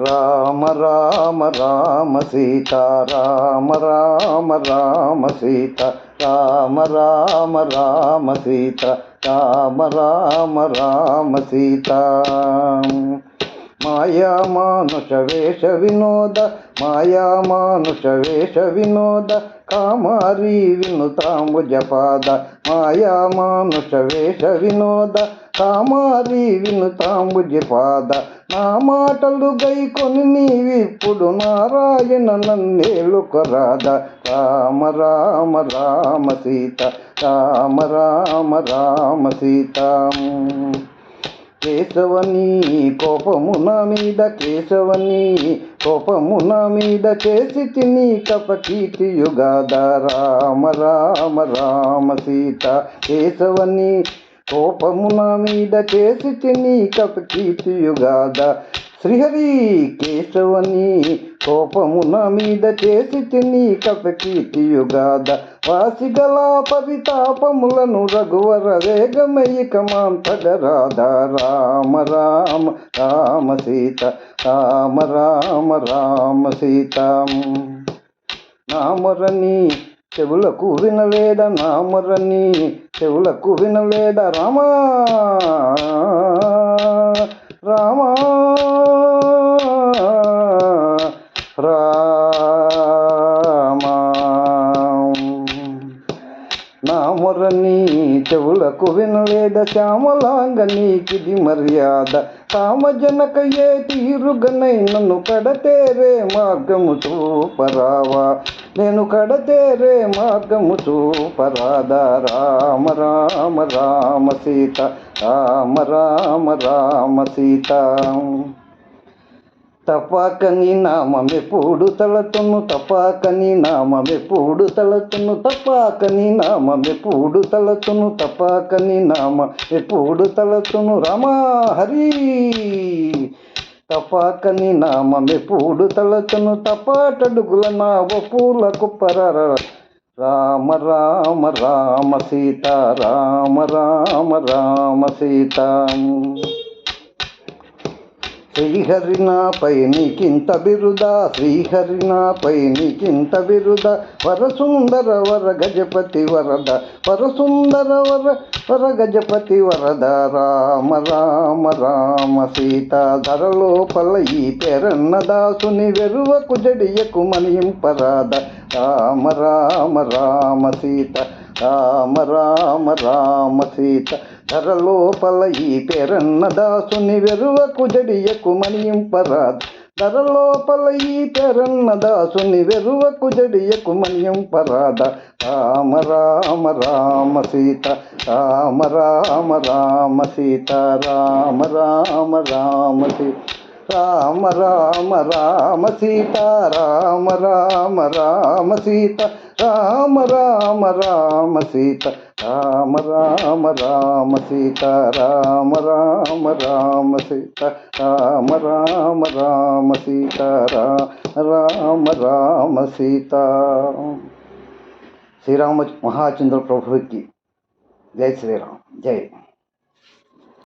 రామ రామ రామ సీత రామ రామ రామ సీత రామ రామ రామ సీత రామ రామ రామ సీత. మాయా మానుష వేష వినోద మాయా మానుష వేష వినోద కామారి వినుతాంబు జపాద మాయా మానుష వేష వినోద తామారి వినుతాంబు జిపాద నా మాటలు గైకొని నీవిప్పుడు నారాయణ నన్నేలుకొరాద రామ రామ రామ సీత. రామ రామ రామ సీత. కేశవని కోపము నా మీద కేశవని కోపము నా మీద చేసి తిని కపకీర్తి యుగాద. రామ రామ రామ సీత. కేశవని కోపము నా మీద చేసి తిని కపకీర్తి శ్రీహరి కేశవని కోపము నా మీద చేసి తిని కపకీర్తి యుగాద వాసిగల పరితాపములను రఘువర వేగమయ్యి కమాంతగరాధ రామ రామ రామ సీత రామ రామ రామ సీత. నామరని చెవులకు వినలేద నామరని చెవులకు వినలేద రామా. రామా. రామా. నా చెవులకు వినలేద శ్యామలాంగ నీకిది మర్యాద. కామజనక తీరుగనై నన్ను కడతేరే మార్గము చూపరావా? నేను కడతేరే మార్గము చూపరాదా? రామ రామ రామ సీత రామ రామ రామ సీత. తపాకని నామమెప్పుడు తలతును తపాకని నామమెప్పుడు తలతును తపాకని నామమెప్పుడు తలతును తపాకని నామ ఎప్పుడు తలతును. రమా హరి! తపాకని నామమెప్పుడు తలతును తపాటడుగుల నావ పూల కుప్పర రామ రామ రామ సీత రామ రామ రామ సీత. శ్రీహరినాపై నీకింత బిరుద శ్రీహరినాపై నీకింత బిరుద. వరసుందర వర గజపతి వరద వరసుందర వర వర గజపతి వరద. రామ రామ రామ సీత ధరలోపల ఈ పెరన్న దాసుని వెరువకు జడియకు మనింపరాద రామ రామ రామ సీత రామ రామ రామ సీత ధరలోపల ఈ పేరన్న దాసుని వెరువకు జడియకు మనింపరాద ధరలోపల ఈ పెరన్న దాసుని వెరువకు జడియకు మనింపరాద రామ రామ రామ సీత రామ రామ రామ సీత రామ రామ రామ సీత రామ రామ రామ సీత రామ రామ రామ సీత రామ రామ రామ సీత రామ రామ రామ సీత రామ రామ రామ సీత రామ రామ రామ సీత రామ రామ సీత శ్రీరామ మహాచంద్ర ప్రభుకి జై శ్రీరామ్ జై